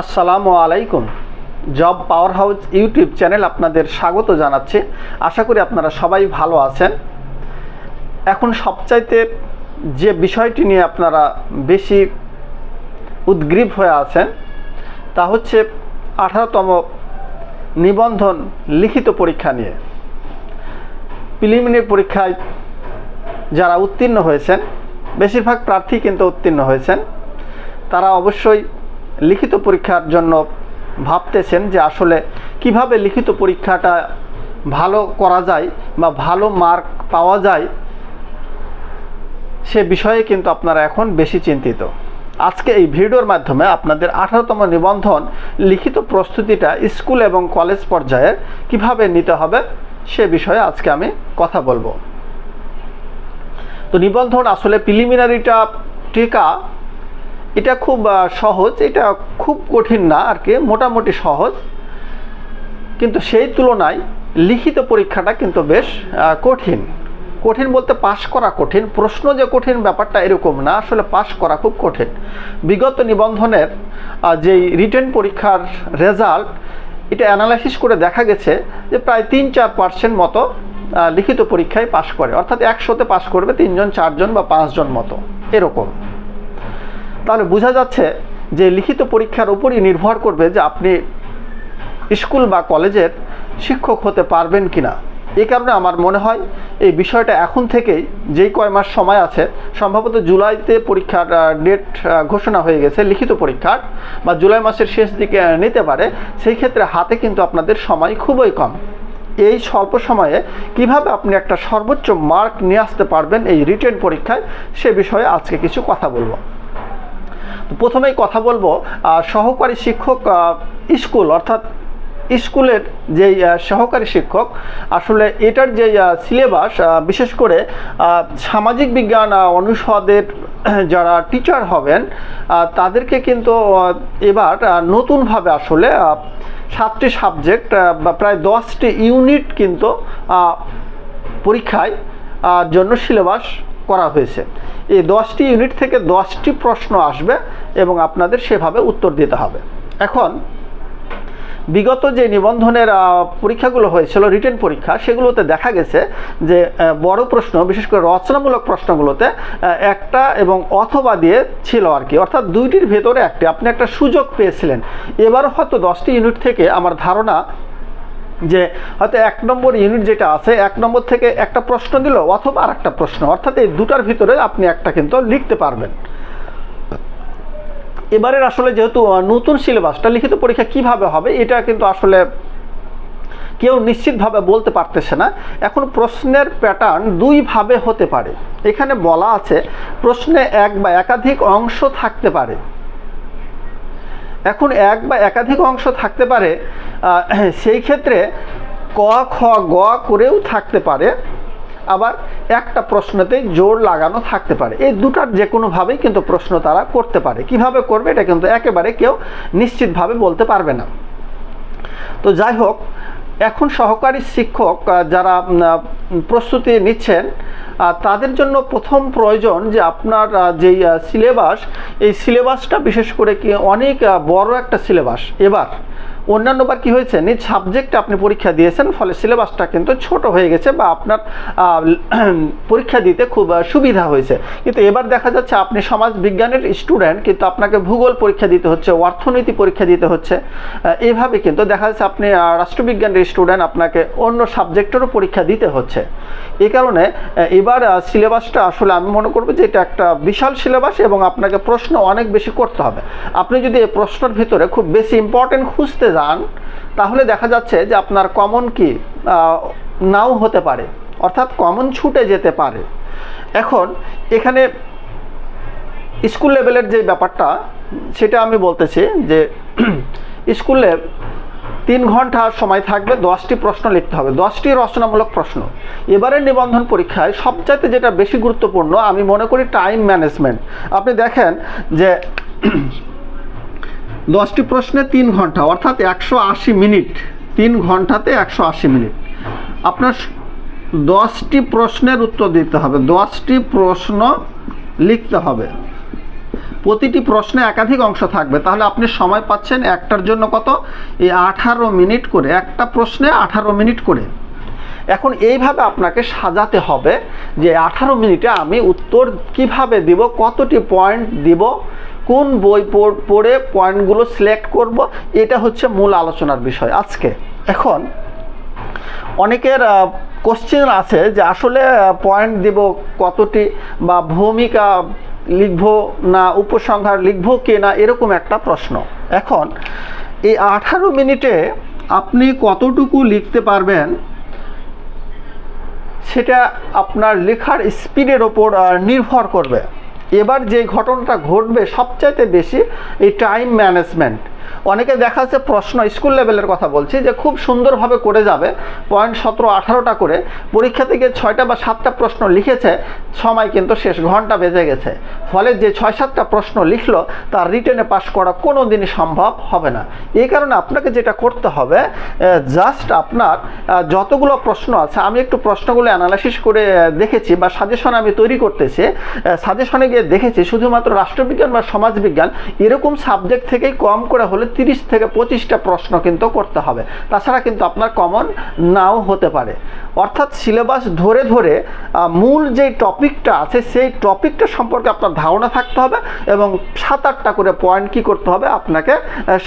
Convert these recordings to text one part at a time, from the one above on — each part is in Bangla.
আসসালামু আলাইকুম। Job power house YouTube channel আপনাদের স্বাগত জানাচ্ছি। আশা করি আপনারা সবাই ভালো আছেন। এখন সবচাইতে যে বিষয়টি নিয়ে আপনারা বেশি উদ্গ্রীব হয়ে আছেন, তা হচ্ছে আঠারোতম নিবন্ধন লিখিত পরীক্ষা নিয়ে। প্রিলিমিনারি পরীক্ষায় যারা উত্তীর্ণ হয়েছেন, বেশিরভাগ প্রার্থী কিন্তু উত্তীর্ণ হয়েছেন। তারা অবশ্যই লিখিত পরীক্ষার জন্য ভাবতেছেন যে আসলে কীভাবে লিখিত পরীক্ষাটা ভালো করা যায় বা ভালো মার্ক পাওয়া যায়, সে বিষয়ে কিন্তু আপনারা এখন বেশি চিন্তিত। আজকে এই ভিডিওর মাধ্যমে আপনাদের আঠারোতম নিবন্ধন লিখিত প্রস্তুতিটা স্কুল এবং কলেজ পর্যায়ে কীভাবে নিতে হবে সে বিষয়ে আজকে আমি কথা বলব। তো নিবন্ধন আসলে প্রিলিমিনারিটা টিকা এটা খুব সহজ, এটা খুব কঠিন না আর কি, মোটামুটি সহজ। কিন্তু সেই তুলনায় লিখিত পরীক্ষাটা কিন্তু বেশ কঠিন। কঠিন বলতে পাশ করা কঠিন, প্রশ্ন যে কঠিন ব্যাপারটা এরকম না, আসলে পাশ করা খুব কঠিন। বিগত নিবন্ধনের যেই রিটেন পরীক্ষার রেজাল্ট, এটা অ্যানালাইসিস করে দেখা গেছে যে প্রায় তিন চার পার্সেন্ট মতো লিখিত পরীক্ষায় পাশ করে। অর্থাৎ একশোতে পাশ করবে তিনজন, চারজন বা পাঁচজন মতো, এরকম। তাহলে বোঝা যাচ্ছে যে লিখিত পরীক্ষার উপরই নির্ভর করবে যে আপনি স্কুল বা কলেজের শিক্ষক হতে পারবেন কি না এ কারণে আমার মনে হয় এই বিষয়টা এখন থেকেই যেই কয় মাস সময় আছে, সম্ভবত জুলাইতে পরীক্ষার ডেট ঘোষণা হয়ে গেছে, লিখিত পরীক্ষার, বা জুলাই মাসের শেষ দিকে নিতে পারে, সেই ক্ষেত্রে হাতে কিন্তু আপনাদের সময় খুবই কম। এই স্বল্প সময়ে কীভাবে আপনি একটা সর্বোচ্চ মার্ক নিয়ে আসতে পারবেন এই রিটেন পরীক্ষায়, সে বিষয়ে আজকে কিছু কথা বলব। প্রথমেই কথা বলব সহকারী শিক্ষক স্কুল, অর্থাৎ স্কুলের যেই সহকারী শিক্ষক, আসলে এটার যে সিলেবাস বিশেষ করে সামাজিক বিজ্ঞান অনুষদের যারা টিচার হবেন তাদেরকে কিন্তু এবার নতুনভাবে আসলে সাতটি সাবজেক্ট বা প্রায় দশটি ইউনিট কিন্তু পরীক্ষায় জন্য সিলেবাস করা হয়েছে। এই দশটি ইউনিট থেকে দশটি প্রশ্ন আসবে এবং আপনাদের সেভাবে উত্তর দিতে হবে। এখন, বিগত যে নিবন্ধনের পরীক্ষাগুলো হয়েছিল, রিটেন পরীক্ষা, সেগুলোতে দেখা গেছে যে বড় প্রশ্ন, বিশেষ করে রচনামূলক প্রশ্নগুলোতে একটা এবং অথবা দিয়ে ছিল আর কি। অর্থাৎ দুইটির ভেতরে একটি। আপনি একটা সুযোগ পেয়েছিলেন। এবার হয়তো দশটি ইউনিট থেকে আমার ধারণা যে, হয়তো এক নম্বর ইউনিট যেটা আছে, এক নম্বর থেকে একটা প্রশ্ন দিল, অথবা আর একটা প্রশ্ন। অর্থাৎ এই দুটার ভিতরে আপনি একটা কিন্তু লিখতে পারবেন। এবারের আসলে যেহেতু নতুন সিলেবাসটা, লিখিত পরীক্ষা কীভাবে হবে, এটা কিন্তু আসলে কেউ নিশ্চিতভাবে বলতে পারতেছে না। এখন প্রশ্নের প্যাটার্ন দুইভাবে হতে পারে। এখানে বলা আছে, প্রশ্নে এক বা একাধিক অংশ থাকতে পারে। এখন এক বা একাধিক অংশ থাকতে পারে সেই ক্ষেত্রে ক, খ, গ করেও থাকতে পারে। আবার একটা প্রশ্নতেই জোর লাগানো থাকতে পারে। এই দুটার যে কোনোভাবেই কিন্তু প্রশ্ন তারা করতে পারে। কীভাবে করবে এটা কিন্তু একেবারে কেউ নিশ্চিতভাবে বলতে পারবে না। তো যাই হোক, এখন সহকারী শিক্ষক যারা প্রস্তুতি নিচ্ছেন তাদের জন্য প্রথম প্রয়োজন যে আপনার যেই সিলেবাস, এই সিলেবাসটা বিশেষ করে কি অনেক বড় একটা সিলেবাস। এবার অন্যান্যবার কি হয়েছে? নিজ সাবজেক্টে আপনি পরীক্ষা দিয়েছেন, ফলে সিলেবাসটা কিন্তু ছোট হয়ে গেছে বা আপনার পরীক্ষা দিতে খুব সুবিধা হয়েছে। কিন্তু এবার দেখা যাচ্ছে আপনি সমাজ বিজ্ঞানের স্টুডেন্ট কিন্তু আপনাকে ভূগোল পরীক্ষা দিতে হচ্ছে, অর্থনীতি পরীক্ষা দিতে হচ্ছে। এভাবে কিন্তু দেখা যাচ্ছে আপনি রাষ্ট্রবিজ্ঞানের স্টুডেন্ট আপনাকে অন্য সাবজেক্টেরও পরীক্ষা দিতে হচ্ছে। এই কারণে এবার সিলেবাসটা আসলে আমি মনে করব যে এটা একটা বিশাল সিলেবাস এবং আপনাকে প্রশ্ন অনেক বেশি করতে হবে। আপনি যদি এই প্রশ্নের ভিতরে খুব বেশি ইম্পর্টেন্ট খুঁজতে যান তাহলে দেখা যাচ্ছে যে আপনার কমন কি? নাও হতে পারে, অর্থাৎ কমন ছুটে যেতে পারে। এখন এখানে স্কুল লেভেলের যে ব্যাপারটা, সেটা আমি বলতেছি যে স্কুলে তিন ঘণ্টা সময় থাকবে, দশটি প্রশ্ন লিখতে হবে। দশটি রচনামূলক প্রশ্ন। এবারের নিবন্ধন পরীক্ষায় সবচাইতে যেটা বেশি গুরুত্বপূর্ণ, আমি মনে করি টাইম ম্যানেজমেন্ট আপনি দেখেন যে দশটি প্রশ্নে তিন ঘণ্টা, অর্থাৎ একশো আশি মিনিট। তিন ঘন্টাতে একশো আশি মিনিট। আপনার দশটি প্রশ্নের উত্তর দিতে হবে। দশটি প্রশ্ন লিখতে হবে। প্রতিটি প্রশ্নে একাধিক অংশ থাকবে। তাহলে আপনি সময় পাচ্ছেন একটার জন্য কত? এই আঠারো মিনিট করে, একটা প্রশ্নে আঠারো মিনিট করে। এখন এইভাবে আপনাকে সাজাতে হবে যে আঠারো মিনিটে আমি উত্তর কীভাবে দিব, কতটি পয়েন্ট দিব কোন বই পড়- পয়েন্টগুলো সিলেক্ট করব, এটা হচ্ছে মূল আলোচনার বিষয় আজকে। এখন, অনেকের কোশ্চেন আছে যে আসলে পয়েন্ট দিব কতটি বা ভূমিকা লিখব না, উপসংহার লিখব কি না এরকম একটা প্রশ্ন। এখন, এই আঠারো মিনিটে আপনি কতটুকু লিখতে পারবেন, সেটা আপনার লেখার স্পিডের ওপর নির্ভর করবে। এবার যে ঘটনাটা ঘটবে সবচাইতে বেশি এই টাইম ম্যানেজমেন্ট অনেকে দেখা যাচ্ছে প্রশ্ন স্কুল লেভেলের কথা বলছি যে খুব সুন্দরভাবে করে যাবে পয়েন্ট সতেরো আঠারোটা করে, পরীক্ষা থেকে ছয়টা বা সাতটা প্রশ্ন লিখেছে, সময় কিন্তু শেষ, ঘণ্টা বেজে গেছে। ফলে যে ছয় সাতটা প্রশ্ন লিখলো, তার রিটেনে পাশ করা কোনো দিনই সম্ভব হবে না। এই কারণে আপনাকে যেটা করতে হবে জাস্ট আপনার যতগুলো প্রশ্ন আছে, আমি একটু প্রশ্নগুলো অ্যানালাইসিস করে দেখেছি বা সাজেশন আমি তৈরি করতেছি সাজেশনে গিয়ে দেখেছি, শুধুমাত্র রাষ্ট্রবিজ্ঞান বা সমাজবিজ্ঞান এরকম সাবজেক্ট থেকেই কম করে হলে তিরিশ থেকে পঁচিশটা প্রশ্ন কিন্তু করতে হবে। তাছাড়া কিন্তু আপনার কমন নাও হতে পারে। অর্থাৎ সিলেবাস ধরে ধরে মূল যে টপিকটা আছে, সেই টপিকটা সম্পর্কে আপনার ধারণা থাকতে হবে এবং সাত আটটা করে পয়েন্ট কি করতে হবে, আপনাকে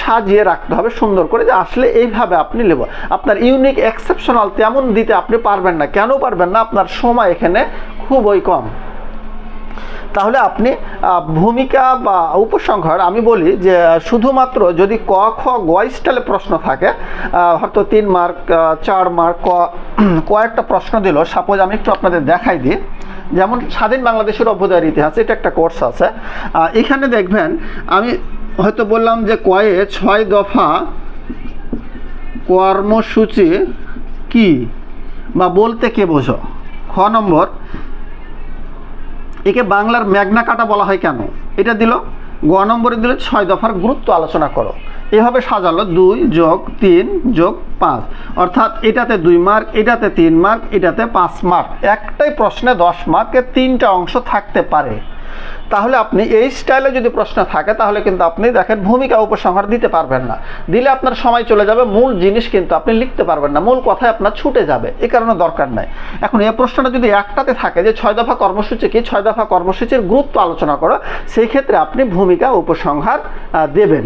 সাজিয়ে রাখতে হবে সুন্দর করে যে আসলে এইভাবে আপনি নেব আপনার ইউনিক এক্সেপশনাল তেমন দিতে আপনি পারবেন না। কেন পারবেন না? আপনার সময় এখানে খুবই কম। তাহলে আপনি ভূমিকা বা উপসংহার আমি বলি যে, শুধুমাত্র যদি ক, খ, গ স্টাইলে প্রশ্ন থাকে হয়তো তিন মার্ক চার মার্ক, ক, কয়েকটা প্রশ্ন দিল। সাপোজ আমি একটু আপনাদের দেখাই দিই। যেমন স্বাধীন বাংলাদেশের অভ্যুদয়ের ইতিহাস, এটা একটা কোর্স আছে। এখানে দেখবেন, আমি হয়তো বললাম যে, কয়ে ছয় দফা কর্মসূচি কি? বা বলতে কে বোঝো? খ নম্বর একে বাংলার ম্যাগনা কাটা বলা হয় কেন? এটা দিল, গ নম্বরে দিল ছয় দফার গুরুত্ব আলোচনা করো। এভাবে সাজালো, দুই যোগ তিন যোগ পাঁচ। অর্থাৎ এটাতে দুই মার্ক, এটাতে তিন মার্ক, এটাতে পাঁচ মার্ক। একটাই প্রশ্নে দশ মার্কের তিনটা অংশ থাকতে পারে। তাহলে আপনি এই স্টাইলে যদি প্রশ্ন থাকে, তাহলে কিন্তু আপনি দেখেন ভূমিকা উপসংহার দিতে পারবেন না। দিলে আপনার সময় চলে যাবে, মূল জিনিস কিন্তু আপনি লিখতে পারবেন না, মূল কথায় আপনার ছুটে যাবে এই কারণে দরকার নাই। এখন এই প্রশ্নটা যদি একটাতে থাকে যে ছয় দফা কর্মসূচি কি, ছয় দফা কর্মসূচির গুরুত্ব আলোচনা করো, সেই ক্ষেত্রে আপনি ভূমিকা উপসংহার দেবেন।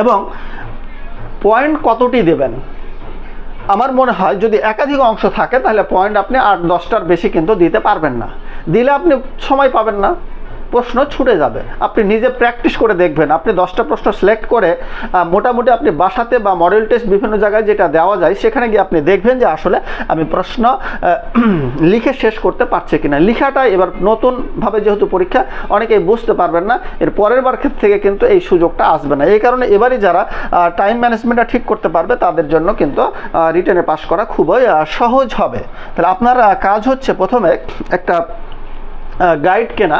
এবং পয়েন্ট কতটি দেবেন? আমার মনে হয় যদি একাধিক অংশ থাকে, তাহলে পয়েন্ট আপনি আট, দশটার বেশি কিন্তু দিতে পারবেন না। দিলে আপনি সময় পাবেন না। প্রশ্ন ছুটে যাবে। আপনি নিজে প্র্যাকটিস করে দেখবেন। আপনি দশটা প্রশ্ন সিলেক্ট করে মোটামুটি আপনি বাসাতে বা মডেল টেস্ট বিভিন্ন জায়গায় যেটা দেওয়া যায়, সেখানে গিয়ে আপনি দেখবেন যে আসলে আমি প্রশ্ন লিখে শেষ করতে পারছি কিনা। লিখাটা এবার নতুনভাবে যেহেতু পরীক্ষা, অনেকেই বুঝতে পারবেন না। এর পরের বার ক্ষেত্রে থেকে কিন্তু এই সুযোগটা আসবে না। এই কারণে এবারই যারা টাইম ম্যানেজমেন্টটা ঠিক করতে পারবে, তাদের জন্য কিন্তু রিটার্নে পাস করা খুবই সহজ হবে। তাহলে আপনার কাজ হচ্ছে প্রথমে একটা গাইড কেনা।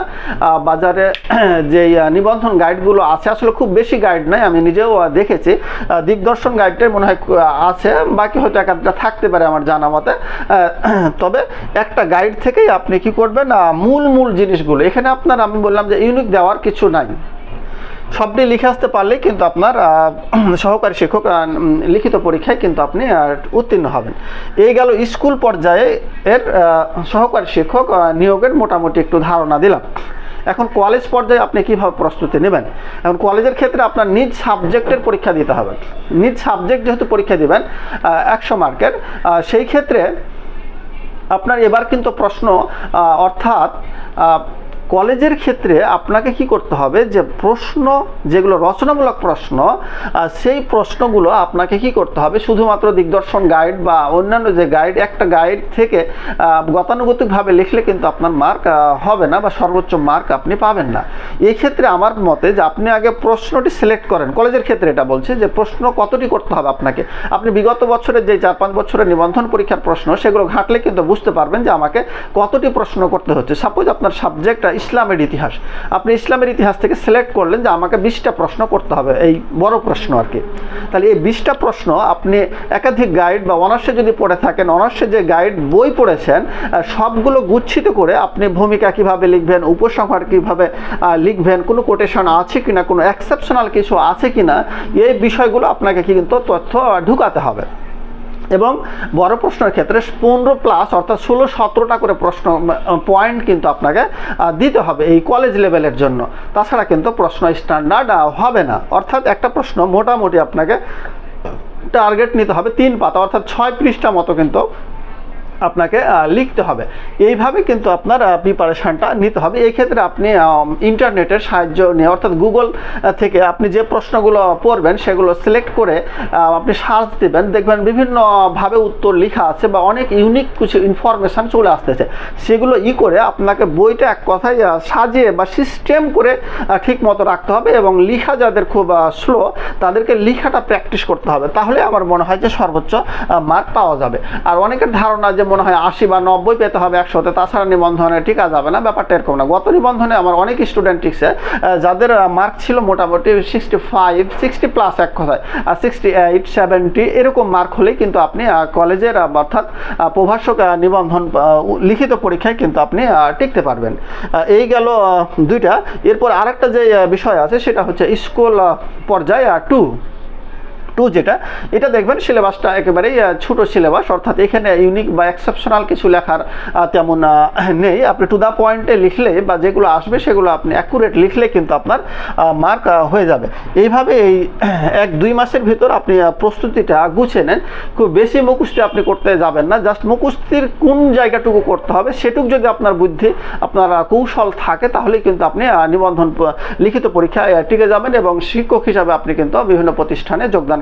বাজারে যে নিবন্ধন গাইডগুলো আছে, আসলে খুব বেশি গাইড নাই, আমি নিজেও দেখেছি। দিগদর্শন গাইডটাই মনে হয় আছে, বাকি হয়তো এক আধটা থাকতে পারে আমার জানা মতে। তবে একটা গাইড থেকেই আপনি কি করবেন মূল মূল জিনিসগুলো। এখানে আপনার, আমি বললাম যে ইউনিক দেওয়ার কিছু নাই। সবটি লিখে আসতে পারলেই কিন্তু আপনার সহকারী শিক্ষক লিখিত পরীক্ষায় কিন্তু আপনি উত্তীর্ণ হবেন। এই গেল স্কুল পর্যায়ে এর সহকারী শিক্ষক নিয়োগের মোটামুটি একটু ধারণা দিলাম। এখন কলেজ পর্যায়ে আপনি কীভাবে প্রস্তুতি নেবেন? এখন কলেজের ক্ষেত্রে আপনার নিজ সাবজেক্টের পরীক্ষা দিতে হবে। নিজ সাবজেক্ট যেহেতু পরীক্ষা দিবেন একশো মার্কের সেই ক্ষেত্রে আপনার এবার কিন্তু প্রশ্ন অর্থাৎ কলেজের ক্ষেত্রে আপনাকে কি করতে হবে যে প্রশ্ন, যেগুলো রচনামূলক প্রশ্ন সেই প্রশ্নগুলো আপনাকে কি করতে হবে? শুধুমাত্র দিগদর্শন গাইড বা অন্যান্য যে গাইড, একটা গাইড থেকে গতানুগতিকভাবে লিখলে কিন্তু আপনার মার্ক হবে না বা সর্বোচ্চ মার্ক আপনি পাবেন না। এই ক্ষেত্রে আমার মতে যে আপনি আগে প্রশ্নটি সিলেক্ট করেন। কলেজের ক্ষেত্রে এটা বলছে যে প্রশ্ন কতটি করতে হবে আপনাকে? আপনি বিগত বছরের যে চার পাঁচ বছরের নিবন্ধন পরীক্ষার প্রশ্ন, সেগুলো ঘাটলে কিন্তু বুঝতে পারবেন যে আমাকে কতটি প্রশ্ন করতে হচ্ছে। সাপোজ আপনার সাবজেক্ট ইসলামের ইতিহাস। আপনি ইসলামের ইতিহাস থেকে সিলেক্ট করলেন যে আমাকে বিশটা প্রশ্ন করতে হবে, এই বড় প্রশ্ন আর কি। তাহলে এই বিশটা প্রশ্ন আপনি একাধিক গাইড বা অনার্সে যদি পড়ে থাকেন, অনার্সে যে গাইড বই পড়েছেন সবগুলো গুচ্ছিত করে আপনি ভূমিকা কীভাবে লিখবেন, উপসংহার কীভাবে লিখবেন, কোনো কোটেশন আছে কিনা, কোনো এক্সেপশনাল কিছু আছে কিনা, এই বিষয়গুলো আপনাকে কিন্তু তথ্য ঢুকাতে হবে। এবং বড় প্রশ্নের ক্ষেত্রে পনেরো প্লাস অর্থাৎ ষোলো সতেরোটা করে প্রশ্ন পয়েন্ট কিন্তু আপনাকে দিতে হবে এই কলেজ লেভেলের জন্য। তাছাড়া কিন্তু প্রশ্ন স্ট্যান্ডার্ড হবে না। অর্থাৎ একটা প্রশ্ন মোটামুটি আপনাকে টার্গেট নিতে হবে তিন পাতা, অর্থাৎ ছয় পৃষ্ঠা মতো কিন্তু আপনাকে লিখতে হবে। এইভাবে কিন্তু আপনার প্রিপারেশানটা নিতে হবে। এই ক্ষেত্রে আপনি ইন্টারনেটের সাহায্য নিয়ে, অর্থাৎ গুগল থেকে আপনি যে প্রশ্নগুলো পড়বেন, সেগুলো সিলেক্ট করে আপনি সার্চ দেবেন। দেখবেন বিভিন্নভাবে উত্তর লেখা আছে বা অনেক ইউনিক কিছু ইনফরমেশান চলে আসতেছে। সেগুলো ই করে আপনাকে বইটা এক কথায় সাজিয়ে বা সিস্টেম করে ঠিক মতো রাখতে হবে এবং লিখা যাদের খুব স্লো তাদেরকে লিখাটা প্র্যাকটিস করতে হবে। তাহলে আমার মনে হয় যে সর্বোচ্চ মার্ক পাওয়া যাবে। আর অনেকের ধারণা যে মনে হয় আশি বা নব্বই পেতে হবে একশোতে তাছাড়া নিবন্ধনে টিকা যাবে না, ব্যাপারটা এরকম না। গত নিবন্ধনে আমার অনেক স্টুডেন্ট টিকছে যাদের মার্ক ছিল মোটামুটি সিক্সটি ফাইভ সিক্সটি প্লাস এক কথায় সিক্সটি এইট সেভেন্টি এরকম মার্ক হলেই কিন্তু আপনি কলেজের অর্থাৎ প্রভাষক নিবন্ধন লিখিত পরীক্ষায় কিন্তু আপনি টিকতে পারবেন। এই গেল দুইটা। এরপর আরেকটা যে বিষয় আছে, সেটা হচ্ছে স্কুল পর্যায়ে টু টু যেটা, এটা দেখবেন সিলেবাসটা একেবারেই ছোট সিলেবাস অর্থাৎ এখানে ইউনিক বা এক্সেপশনাল কিছু লেখার তেমন নেই। আপনি টু দ্য পয়েন্টে লিখলে বা যেগুলো আসবে সেগুলো আপনি অ্যাকুরেট লিখলে কিন্তু আপনার মার্ক হয়ে যাবে। এইভাবে এই, এক, দুই মাসের ভিতর আপনি প্রস্তুতিটা গুছিয়ে নেন। খুব বেশি মুখস্থি আপনি করতে যাবেন না। জাস্ট মুখস্থির কোন জায়গাটুকু করতে হবে সেটুক যদি আপনার বুদ্ধি, আপনার কৌশল থাকে তাহলে কিন্তু আপনি নিবন্ধন লিখিত পরীক্ষায় টিকে যাবেন এবং শিক্ষক হিসাবে আপনি কিন্তু বিভিন্ন প্রতিষ্ঠানে যোগদান